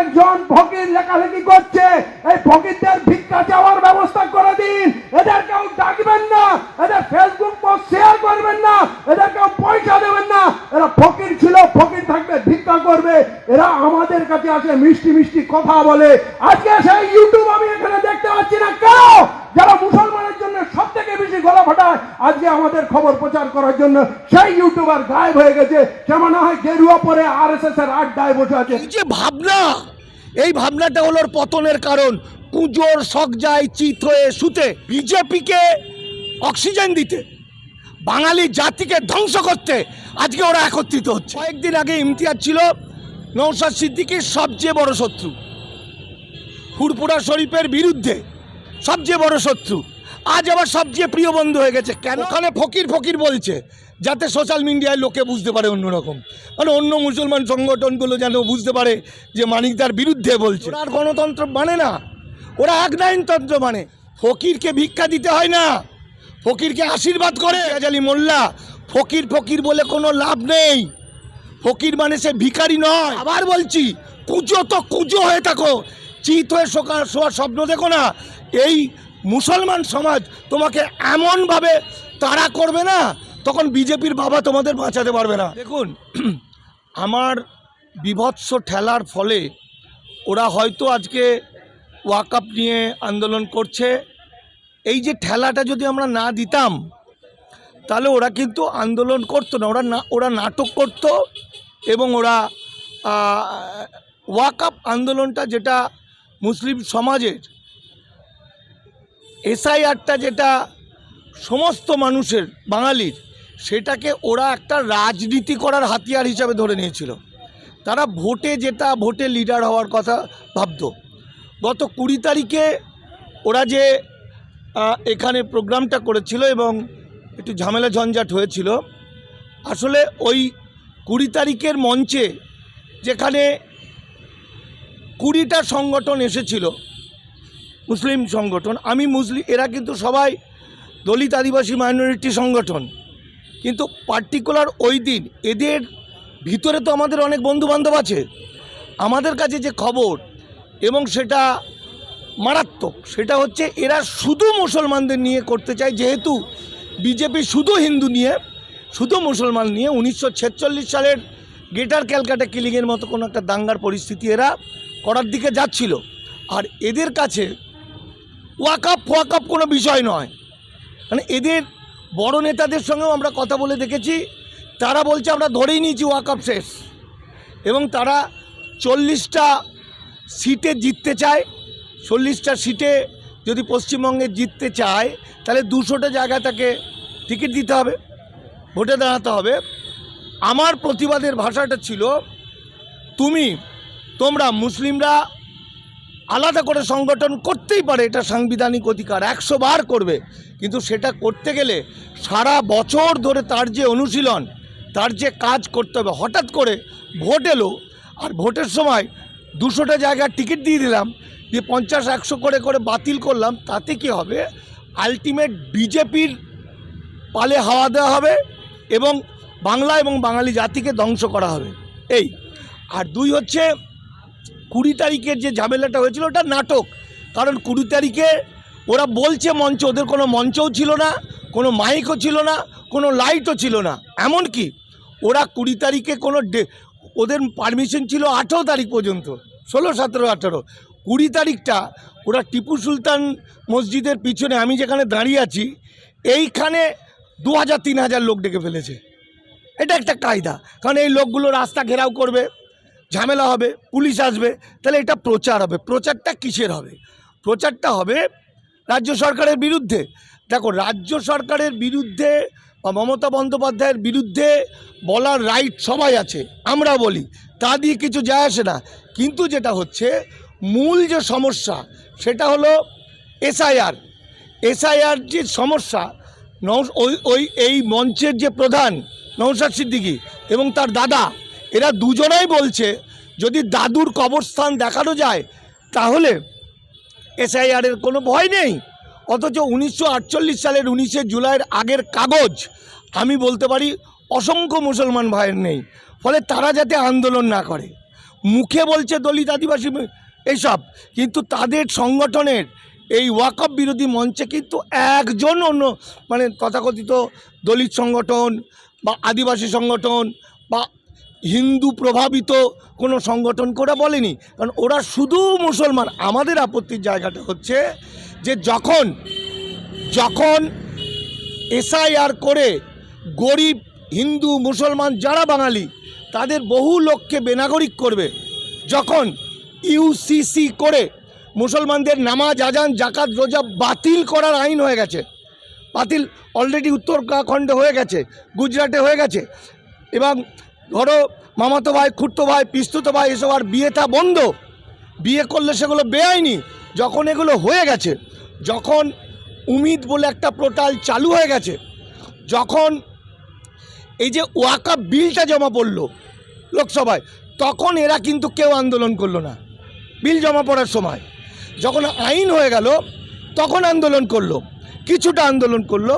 একজন ফকির লেখালেখি করছে, এই ফকিরদের ভিক্ষা চাওয়ার ব্যবস্থা করে দিন। এদের কেউ ডাকবেন না, এদের ফেসবুক পোস্ট শেয়ার করবেন না, এদের কেউ পয়সা দেবেন না। এরা ফকির ছিল, ফকির থাকবে, ভিক্ষা করবে। এরা আমাদের কাছে আসে, মিষ্টি মিষ্টি কথা বলে। আজকে সেই ইউটিউব আমি এখানে দেখতে পাচ্ছি না। কেন যারা মুসলমানের জন্য সব থেকে বেশি গলা ফাটায়, আজকে আমাদের খবর প্রচার করার জন্য সেই ইউটিউবার গায়েব হয়ে গেছে। সে মনে হয় গেরুয়া পরে আর এস এস এর আড্ডায় বসে আছে। যে ভাবনা, এই ভাবনাটা হলো পতনের কারণ। পুজোর শখ যায় চিত হয়ে শুতে বিজেপিকে অক্সিজেন দিতে, বাঙালি জাতিকে ধ্বংস করতে আজকে ওরা একত্রিত হচ্ছে। কয়েকদিন আগে ইমতিয়াজ ছিল নৌসাদ সিদ্দিকির সবচেয়ে বড় শত্রু। ফুরপুরা শরীফের বিরুদ্ধে সবচেয়ে বড় শত্রু। আজ আবার সবচেয়ে প্রিয় বন্ধু হয়ে গেছে। কেন? ওখানে ফকির ফকির বলছে যাতে সোশ্যাল মিডিয়ায় লোকে বুঝতে পারে অন্যরকম। মানে অন্য মুসলমান সংগঠনগুলো যেন বুঝতে পারে যে মানিকদার বিরুদ্ধে বলছে। আর গণতন্ত্র মানে না। ওরা এক তন্ত্র মানে। ফকিরকে ভিক্ষা দিতে হয় না। ফকিরকে আশীর্বাদ করে। আজালি মোল্লা ফকির ফকির বলে কোনো লাভ নেই। ফকির মানে সে ভিখারি নয়। আবার বলছি কুজো তো কুজো হয়ে থাকো। চিত হয়ে শোকা শোয়ার স্বপ্ন দেখো না। এই মুসলমান সমাজ তোমাকে এমনভাবে তাড়া করবে না তখন বিজেপির বাবা তোমাদের বাঁচাতে পারবে না। দেখুন আমার বিভৎস ঠেলার ফলে ওরা হয়তো আজকে ওয়াকআপ নিয়ে আন্দোলন করছে। এই যে ঠেলাটা যদি আমরা না দিতাম তাহলে ওরা কিন্তু আন্দোলন করতো না ওরা না ওরা নাটক করতো এবং ওরা ওয়াকআপ আন্দোলনটা যেটা মুসলিম সমাজের এসআইআরটা যেটা সমস্ত মানুষের, বাঙালির, সেটাকে ওরা একটা রাজনীতি করার হাতিয়ার হিসাবে ধরে নিয়েছিল। তারা ভোটে যেটা, ভোটে লিডার হওয়ার কথা ভাবতো। গত কুড়ি তারিখে ওরা যে এখানে প্রোগ্রামটা করেছিল এবং একটু ঝামেলা ঝঞ্ঝাট হয়েছিল, আসলে ওই কুড়ি তারিখের মঞ্চে যেখানে কুড়িটা সংগঠন এসেছিল মুসলিম সংগঠন। আমি মুসলিম এরা কিন্তু সবাই দলিত আদিবাসী মাইনরিটি সংগঠন। কিন্তু পার্টিকুলার ওই দিন এদের ভিতরে তো আমাদের অনেক বন্ধু বান্ধব আছে। আমাদের কাছে যে খবর এবং সেটা মারাত্মক, সেটা হচ্ছে এরা শুধু মুসলমানদের নিয়ে করতে চায়, যেহেতু বিজেপি শুধু হিন্দু নিয়ে, শুধু মুসলমান নিয়ে উনিশশো ছেচল্লিশ সালের গ্রেটার ক্যালকাটা কিলিংয়ের মতো কোনো একটা দাঙ্গার পরিস্থিতি এরা করার দিকে যাচ্ছিল। আর এদের কাছে ওয়াকাপ ফোয়াকাপ কোনো বিষয় নয়। মানে এদের বড় নেতাদের সঙ্গেও আমরা কথা বলে দেখেছি। তারা বলছে, আমরা ধরেই নিয়েছি ওয়াকাপ শেষ। এবং তারা চল্লিশটা সিটে জিততে চায়। চল্লিশটা সিটে যদি পশ্চিমবঙ্গে জিততে চায়, তাহলে দুশোটা জায়গা তাকে টিকিট দিতে হবে, ভোটে দাঁড়াতে হবে। আমার প্রতিবাদের ভাষাটা ছিল, তুমি, তোমরা মুসলিমরা আলাদা করে সংগঠন করতেই পারে, এটা সাংবিধানিক অধিকার, একশো বার করবে। কিন্তু সেটা করতে গেলে সারা বছর ধরে তার যে অনুশীলন, তার যে কাজ করতে হবে, হঠাৎ করে ভোট এলো, আর ভোটের সময় দুশোটা জায়গার টিকিট দিয়ে দিলাম, দিয়ে পঞ্চাশ, একশো করে করে বাতিল করলাম, তাতে কি হবে? আলটিমেট বিজেপির পালে হাওয়া দেওয়া হবে এবং বাংলা এবং বাঙালি জাতিকে ধ্বংস করা হবে। এই। আর দুই হচ্ছে কুড়ি তারিখের যে ঝামেলাটা হয়েছিল, ওটা নাটক। কারণ কুড়ি তারিখে ওরা বলছে মঞ্চ, ওদের কোনো মঞ্চও ছিল না, কোনো মাইকও ছিল না, কোনো লাইটও ছিল না। এমনকি ওরা কুড়ি তারিখে কোনো ওদের পারমিশন ছিল আঠেরো তারিখ পর্যন্ত, ষোলো, সতেরো, আঠেরো। কুড়ি তারিখটা ওরা টিপু সুলতান মসজিদের পিছনে আমি যেখানে দাঁড়িয়ে আছি, এইখানে দু হাজার, তিন হাজার লোক ডেকে ফেলেছে। এটা একটা কায়দা। কারণ এই লোকগুলো রাস্তা ঘেরাও করবে। ঝামেলা হবে, পুলিশ আসবে, তাহলে এটা প্রচার হবে। প্রচারটা কিসের হবে? প্রচারটা হবে রাজ্য সরকারের বিরুদ্ধে। দেখো, রাজ্য সরকারের বিরুদ্ধে বা মমতা বন্দ্যোপাধ্যায়ের বিরুদ্ধে বলার রাইট সবাই আছে, আমরা বলি। তা দিয়ে কিছু যায় আসে না। কিন্তু যেটা হচ্ছে, মূল যে সমস্যা, সেটা হলো এসআইআর। এসআইআর যে সমস্যা ওই ওই এই মঞ্চের যে প্রধান নৌসাদ সিদ্দিকী এবং তার দাদা এরা দুজনাই বলছে, যদি দাদুর কবরস্থান দেখানো যায়, তাহলে এসআইআরের কোনো ভয় নেই। অথচ উনিশশো আটচল্লিশ সালের উনিশে জুলাইয়ের আগের কাগজ, আমি বলতে পারি অসংখ্য মুসলমান ভাইয়ের নেই। ফলে তারা যাতে আন্দোলন না করে। মুখে বলছে দলিত আদিবাসী এইসব কিন্তু তাদের সংগঠনের এই ওয়াকআপ বিরোধী মঞ্চে কিন্তু একজন অন্য মানে তথাকথিত দলিত সংগঠন বা আদিবাসী সংগঠন বা হিন্দু প্রভাবিত কোনো সংগঠন করে বলেনি। কারণ ওরা শুধু মুসলমান। আমাদের আপত্তির জায়গাটা হচ্ছে যে যখন যখন এসআইআর করে গরিব হিন্দু মুসলমান যারা বাঙালি, তাদের বহু লোককে বেনাগরিক করবে। যখন ইউসিসি করে মুসলমানদের নামাজ, আজান জাকাত রোজা বাতিল করার আইন হয়ে গেছে। বাতিল অলরেডি উত্তরাখণ্ডে হয়ে গেছে, গুজরাটে হয়ে গেছে এবং ধরো, মামাতো ভাই খুঁড়তো ভাই, পিস্তুতো ভাই, এসব আর বিয়েটা বন্ধ। বিয়ে করলে সেগুলো বেআইনি, যখন এগুলো হয়ে গেছে, যখন উমিদ বলে একটা পোর্টাল চালু হয়ে গেছে, যখন এই যে ওয়াকা বিলটা জমা পড়ল লোকসভায়, তখন এরা কিন্তু কেউ আন্দোলন করল না। বিল জমা পড়ার সময়। যখন আইন হয়ে গেল, তখন আন্দোলন করল, কিছুটা আন্দোলন করল।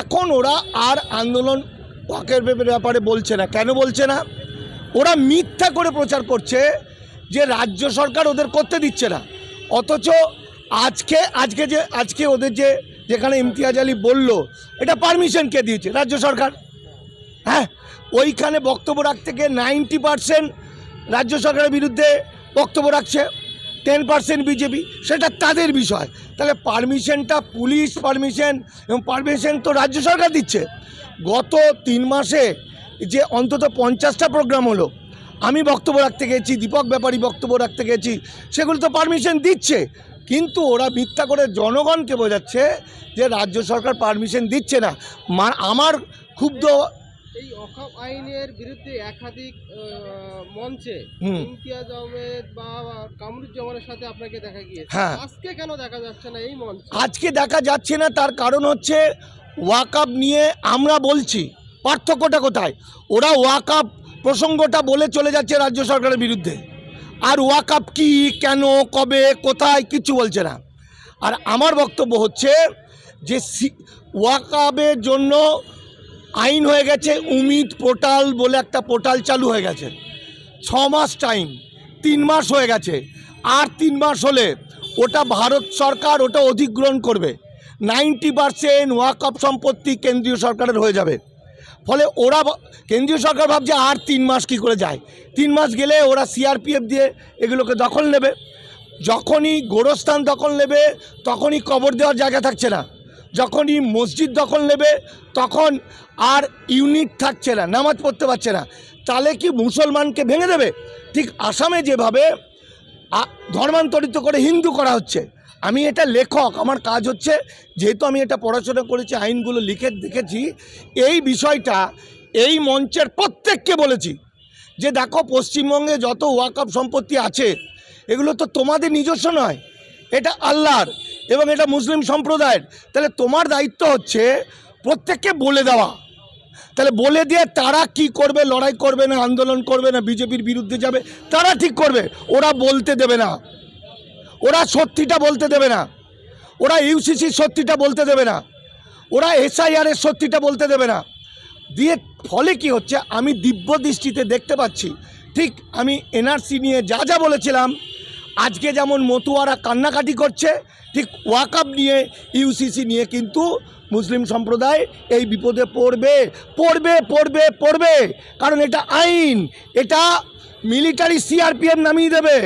এখন ওরা আর আন্দোলন ওয়াকের ব্যাপারে বলছে না। কেন বলছে না? ওরা মিথ্যা করে প্রচার করছে যে রাজ্য সরকার ওদের করতে দিচ্ছে না। অথচ আজকে আজকে যে আজকে ওদের যে যেখানে ইমতিয়াজ আলী বলল, এটা পারমিশন কে দিয়েছে? রাজ্য সরকার। হ্যাঁ? ওইখানে বক্তব্য রাখতে গিয়ে নাইনটি পার্সেন্ট রাজ্য সরকারের বিরুদ্ধে বক্তব্য রাখছে। Ten percent BJP. সেটা তাদের বিষয়। তাহলে পারমিশনটা পুলিশ পারমিশন এবং পারমিশন তো রাজ্য সরকার দিচ্ছে। গত তিন মাসে যে অন্তত পঞ্চাশটা প্রোগ্রাম হলো আমি বক্তব্য রাখতে গেছি দীপক ব্যাপারী বক্তব্য রাখতে গেছি সেগুলো তো পারমিশন দিচ্ছে কিন্তু ওরা মিথ্যা করে জনগণকে বোঝাচ্ছে যে রাজ্য সরকার পারমিশন দিচ্ছে না মা আমার ক্ষুব্ধ এই অকাপ আইনের বিরুদ্ধে একাধিক মঞ্চে। ইমতিয়াজ আহমেদ বা কামরুজ্জামানের সাথে আপনাকে দেখা গিয়েছে হ্যাঁ। আজকে কেন দেখা যাচ্ছে না এই মঞ্চ আজকে দেখা যাচ্ছে না তার কারণ হচ্ছে ওয়াকআপ নিয়ে আমরা বলছি, পার্থক্যটা কোথায়? ওরা ওয়াকআপ প্রসঙ্গটা বলে চলে যাচ্ছে রাজ্য সরকারের বিরুদ্ধে। আর ওয়াকআপ কি, কেন, কবে, কোথায়, কিচ্ছু বলছে না। আর আমার বক্তব্য হচ্ছে যে ওয়াকআপের জন্য আইন হয়ে গেছে, উমিদ পোর্টাল বলে একটা পোর্টাল চালু হয়ে গেছে। ছ মাস টাইম, তিন মাস হয়ে গেছে। আর তিন মাস হলে ওটা ভারত সরকার ওটা অধিগ্রহণ করবে। নাইনটি পারসেন্ট ওয়াকআপ সম্পত্তি কেন্দ্রীয় সরকারের হয়ে যাবে। ফলে ওরা কেন্দ্রীয় সরকার ভাবছে আর তিন মাস কি করে যায়। তিন মাস গেলে ওরা সিআরপিএফ দিয়ে এগুলোকে দখল নেবে। যখনই গোরস্থান দখল নেবে, তখনই কবর দেওয়ার জায়গা থাকছে না। যখনই মসজিদ দখল নেবে, তখন আর ইউনিট থাকছে না, নামাজ পড়তে পারছে না। তাহলে কি মুসলমানকে ভেঙে দেবে? ঠিক আসামে যেভাবে ধর্মান্তরিত করে হিন্দু করা হচ্ছে আমি এটা লেখক, আমার কাজ হচ্ছে যেহেতু আমি এটা পড়াশোনা করেছি, আইনগুলো লিখে দেখেছি, এই বিষয়টা, এই মঞ্চের প্রত্যেককে বলেছি যে দেখো পশ্চিমবঙ্গে যত ওয়াকআপ সম্পত্তি আছে, এগুলো তো তোমাদের নিজস্ব নয়, এটা আল্লাহর এবং এটা মুসলিম সম্প্রদায়ের। তাহলে তোমার দায়িত্ব হচ্ছে প্রত্যেককে বলে দেওয়া। তাহলে বলে দিয়ে তারা কি করবে, লড়াই করবে না, আন্দোলন করবে না, বিজেপির বিরুদ্ধে যাবে, তারা ঠিক করবে, ওরা বলতে দেবে না। ওরা সত্যিটা বলতে দেবে না। ওরা ইউসিসির সত্যিটা বলতে দেবে না। ওরা এসআইআরের সত্যিটা বলতে দেবে না। দিয়ে ফলে কি হচ্ছে? আমি দিব্য দৃষ্টিতে দেখতে পাচ্ছি। ঠিক আমি এনআরসি নিয়ে যা যা বলেছিলাম আজকে যেমন মতুয়ারা কান্নাকাটি করছে, ঠিক ওয়াকআপ নিয়ে ইউসিসি নিয়ে কিন্তু মুসলিম সম্প্রদায় এই বিপদে পড়বে পড়বে পড়বে পড়বে। কারণ এটা আইন, এটা মিলিটারি সিআরপিএফ নামিয়ে দেবে,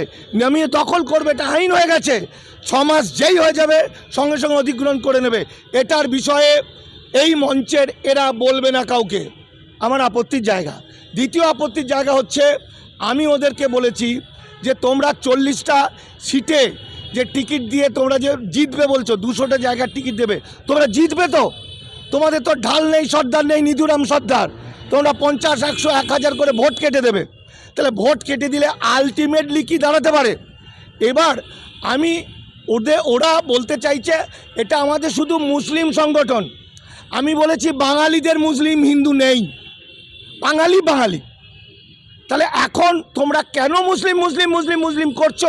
নামিয়ে দখল করবে, এটা আইন হয়ে গেছে। ছ মাস যেই হয়ে যাবে, সঙ্গে সঙ্গে অধিগ্রহণ করে নেবে। এটার বিষয়ে এই মঞ্চের এরা বলবে না কাউকে। আমার আপত্তির জায়গা। দ্বিতীয় আপত্তির জায়গা হচ্ছে, আমি ওদেরকে বলেছি যে তোমরা চল্লিশটা সিটে যে টিকিট দিয়ে তোমরা যে জিতবে বলছো, দুশোটা জায়গার টিকিট দেবে। তোমরা জিতবে তো? তোমাদের তো ঢাল নেই, সর্দার নেই, নিধুরাম সর্দার। তোমরা পঞ্চাশ, একশো, এক হাজার করে ভোট কেটে দেবে। তাহলে ভোট কেটে দিলে আলটিমেটলি কি দাঁড়াতে পারে? এবার আমি ওদের ওরা বলতে চাইছে, এটা আমাদের শুধু মুসলিম সংগঠন। আমি বলেছি, বাঙালিদের মুসলিম হিন্দু নেই। বাঙালি বাঙালি। তাহলে এখন তোমরা কেন মুসলিম মুসলিম মুসলিম মুসলিম করছ?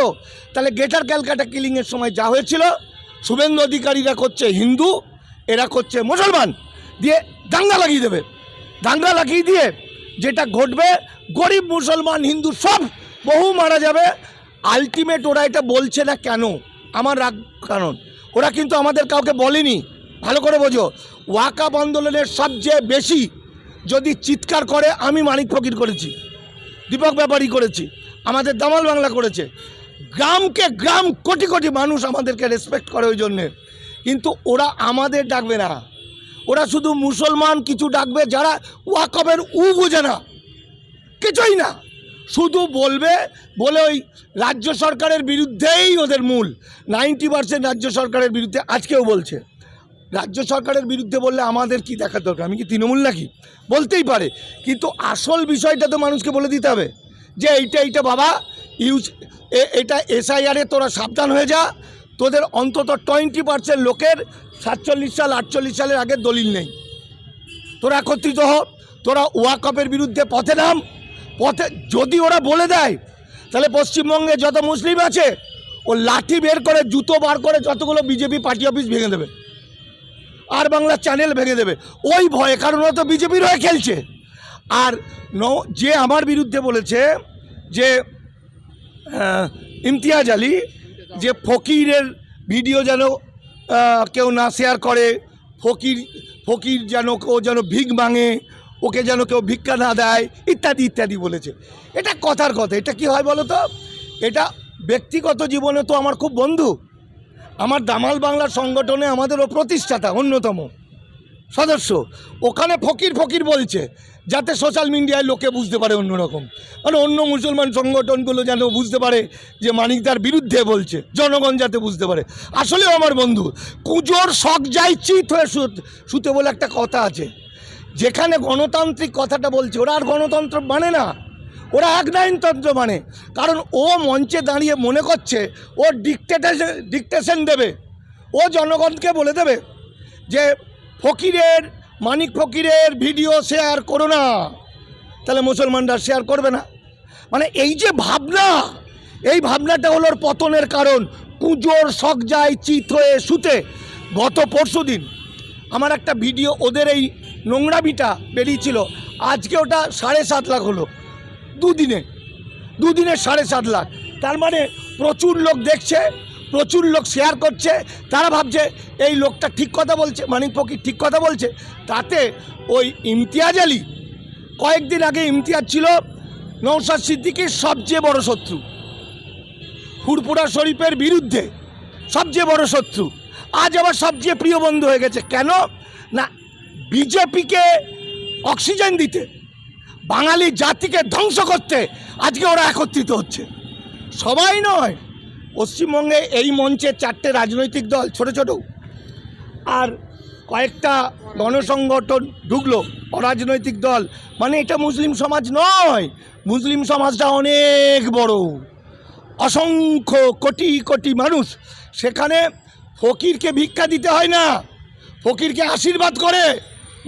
তাহলে গেটার ক্যালকাটা কিলিংয়ের সময় যা হয়েছিল, শুভেন্দু অধিকারীরা করছে হিন্দু, এরা করছে মুসলমান, দিয়ে দাঙ্গা লাগিয়ে দেবে। দাঙ্গা লাগিয়ে দিয়ে যেটা ঘটবে, গরিব মুসলমান, হিন্দু সব বহু মারা যাবে। আলটিমেট ওরা এটা বলছে না কেন? আমার রাগ কারণ। ওরা কিন্তু আমাদের কাউকে বলেনি। ভালো করে বোঝো। ওয়াকাব আন্দোলনের সবচেয়ে বেশি যদি চিৎকার করে, আমি মানিক ফকির করেছি। দীপক ব্যাপারী করেছি, আমাদের দামাল বাংলা করেছে। গ্রামকে গ্রাম, কোটি কোটি মানুষ আমাদেরকে রেসপেক্ট করে ওই জন্যে। কিন্তু ওরা আমাদের ডাকবে না। ওরা শুধু মুসলমান কিছু ডাকবে যারা ওয়াকবের উ বোঝে না। কিছুই না। শুধু বলবে, বলে ওই রাজ্য সরকারের বিরুদ্ধেই ওদের মূল। নাইনটি পার্সেন্ট রাজ্য সরকারের বিরুদ্ধে আজকেও বলছে। রাজ্য সরকারের বিরুদ্ধে বললে আমাদের কি দেখার দরকার? আমি কি তৃণমূল নাকি? বলতেই পারে। কিন্তু আসল বিষয়টা তো মানুষকে বলে দিতে হবে। যে এইটা এইটা বাবা ইউজ এটা এসআইআরে তোরা সাবধান হয়ে যা। তোদের অন্তত টোয়েন্টি পার্সেন্ট লোকের সাতচল্লিশ সাল, আটচল্লিশ সালের আগের দলিল নেই। তোরা একত্রিত হ। তোরা ওয়াকপের বিরুদ্ধে পথে নাম। পথে যদি ওরা বলে দেয়, তাহলে পশ্চিমবঙ্গে যত মুসলিম আছে, ও লাঠি বের করে, জুতো বার করে যতগুলো বিজেপি পার্টি অফিস ভেঙে দেবে। আর বাংলা চ্যানেল ভেঙে দেবে। ওই ভয়ে, কারণ ওরা তো বিজেপির হয়ে খেলছে। আর ন, যে আমার বিরুদ্ধে বলেছে যে ইমতিয়াজ আলী, যে ফকিরের ভিডিও যেন কেউ না শেয়ার করে, ফকির ফকির যেন, ও যেন ভিক মাঙে ওকে যেন কেউ ভিক্ষা না দেয়, ইত্যাদি ইত্যাদি বলেছে। এটা কথার কথা। এটা কি হয় বলো তো? এটা ব্যক্তিগত জীবনে তো আমার খুব বন্ধু। আমার দামাল বাংলা সংগঠনে আমাদেরও প্রতিষ্ঠাতা, অন্যতম। সদস্য, ওখানে ফকির ফকির বলছে, যাতে সোশ্যাল মিডিয়ায় লোকে বুঝতে পারে অন্যরকম। মানে অন্য মুসলমান সংগঠনগুলো যেন বুঝতে পারে যে মানিকদার বিরুদ্ধে বলছে, জনগণ যাতে বুঝতে পারে। আসলেও আমার বন্ধু, কুজোর শখ যাই চিত হয়ে শুতে বলে একটা কথা আছে। যেখানে গণতান্ত্রিক কথাটা বলছে, ওরা আর গণতন্ত্র মানে না। ওরা এক নাইনতন্ত্র মানে। কারণ ও মঞ্চে দাঁড়িয়ে মনে করছে, ও ডিকটেটেশন ডিকটেশন দেবে। ও জনগণকে বলে দেবে যে, ফকিরের, মানিক ফকিরের ভিডিও শেয়ার করো না। তাহলে মুসলমানরা শেয়ার করবে না। মানে এই যে ভাবনা, এই ভাবনাটা হলো পতনের কারণ। পুজোর শখ যায় চিত হয়ে শুতে। গত পরশু দিন আমার একটা ভিডিও ওদের এই নোংরামিটা বেরিয়েছিল। আজকে ওটা সাড়ে সাত লাখ হলো। দুদিনে দুদিনে সাড়ে সাত লাখ। তার মানে প্রচুর লোক দেখছে, প্রচুর লোক শেয়ার করছে। তারা ভাবছে এই লোকটা ঠিক কথা বলছে, মানিক ফকির ঠিক কথা বলছে। তাতে ওই ইমতিয়াজ আলী, কয়েকদিন আগে ইমতিয়াজ ছিল নৌসাদ সিদ্দিকির সবচেয়ে বড় শত্রু। ফুরপুরা শরীফের বিরুদ্ধে সবচেয়ে বড় শত্রু। আজ আবার সবচেয়ে প্রিয় বন্ধু হয়ে গেছে। কেন? না, বিজেপিকে অক্সিজেন দিতে। বাঙালি জাতিকে ধ্বংস করতে আজকে ওরা একত্রিত হচ্ছে। সবাই নয়, পশ্চিমবঙ্গে এই মঞ্চে চারটে রাজনৈতিক দল, ছোট ছোট। আর কয়েকটা গণসংগঠন ঢুকলো, অরাজনৈতিক দল। মানে এটা মুসলিম সমাজ নয়, মুসলিম সমাজটা অনেক বড়। অসংখ্য কোটি কোটি মানুষ সেখানে ফকিরকে ভিক্ষা দিতে হয় না, ফকিরকে আশীর্বাদ করে।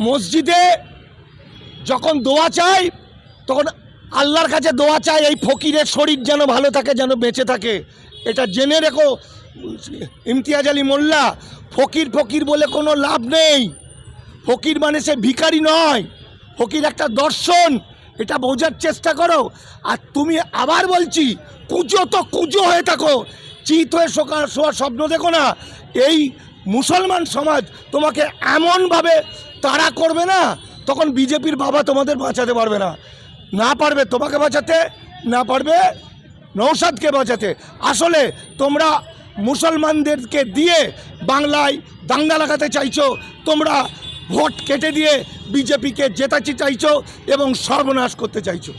মসজিদে যখন দোয়া চাই, তখন আল্লাহর কাছে দোয়া চাই, এই ফকিরের শরীর যেন ভালো থাকে, যেন বেঁচে থাকে। এটা জেনে রেখো, ইমতিয়াজ আলী মোল্লা, ফকির ফকির বলে কোনো লাভ নেই। ফকির মানে সে ভিখারি নয়। ফকির একটা দর্শন, এটা বোঝার চেষ্টা করো। আর তুমি আবার বলছি, কুজো তো কুজো হয়ে থাকো। চিত হয়ে শোকা শোয়ার স্বপ্ন দেখো না। এই মুসলমান সমাজ তোমাকে এমনভাবে তাড়া করবে না তখন বিজেপির বাবা তোমাদের বাঁচাতে পারবে না। না পারবে তোমাকে বাঁচাতে, না পারবে নৌসাদকে বাঁচাতে। আসলে তোমরা মুসলমানদেরকে দিয়ে বাংলায় দাঙ্গা লাগাতে চাইছ, তোমরা ভোট কেটে দিয়ে বিজেপিকে জেতাতে চাইছো এবং সর্বনাশ করতে চাইছো।